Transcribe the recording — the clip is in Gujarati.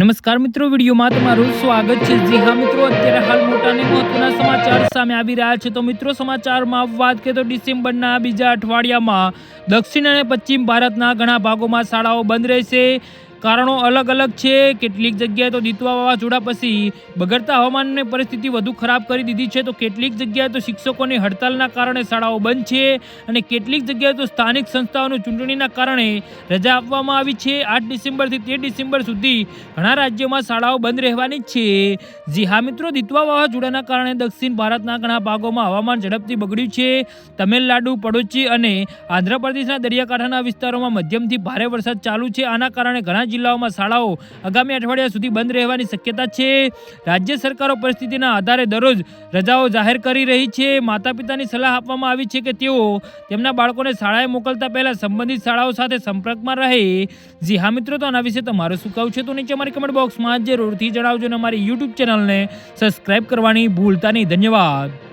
નમસ્કાર મિત્રો, વિડીયોમાં તમારું સ્વાગત છે. જી હા મિત્રો, અત્યારે હાલ મોટા અને મહત્વના સમાચાર સામે આવી રહ્યા છે. તો મિત્રો, સમાચારમાં વાત કરીએ તો ડિસેમ્બરના બીજા અઠવાડિયામાં દક્ષિણ અને પશ્ચિમ ભારતના ઘણા ભાગોમાં શાળાઓ બંધ રહેશે. કારણો અલગ અલગ છે. કેટલીક જગ્યાએ તો દીતવા વાવાઝોડા પછી બગડતા હવામાનની પરિસ્થિતિ વધુ ખરાબ કરી દીધી છે. તો કેટલીક જગ્યાએ તો શિક્ષકોની હડતાલના કારણે શાળાઓ બંધ છે અને કેટલીક જગ્યાએ તો સ્થાનિક સંસ્થાઓની ચૂંટણીના કારણે રજા આપવામાં આવી છે. આઠ ડિસેમ્બરથી તેર ડિસેમ્બર સુધી ઘણા રાજ્યોમાં શાળાઓ બંધ રહેવાની છે. જી હા મિત્રો, દીતવા વાવાઝોડાના કારણે દક્ષિણ ભારતના ઘણા ભાગોમાં હવામાન ઝડપથી બગડ્યું છે. તમિલનાડુ પડોચી અને આંધ્રપ્રદેશના દરિયાકાંઠાના વિસ્તારોમાં મધ્યમથી ભારે વરસાદ ચાલુ છે. આના કારણે ઘણા જિલ્લાઓમાં શાળાઓ આગામી અઠવાડિયા સુધી બંધ રહેવાની શક્યતા છે. રાજ્ય સરકારો પરિસ્થિતિના આધારે દરરોજ રજાઓ જાહેર કરી રહી છે. માતા પિતાની સલાહ આપવામાં આવી છે કે તેઓ તેમના બાળકોને શાળાએ મોકલતા પહેલાં સંબંધિત શાળાઓ સાથે સંપર્કમાં રહે. જી હા મિત્રો, તો આના વિશે તમારું શું કહું છે? તો નીચે અમારી કમેન્ટ બોક્સમાં જરૂરથી જણાવજો અને અમારી યુટ્યુબ ચેનલને સબસ્ક્રાઇબ કરવાની ભૂલતા નહીં. ધન્યવાદ.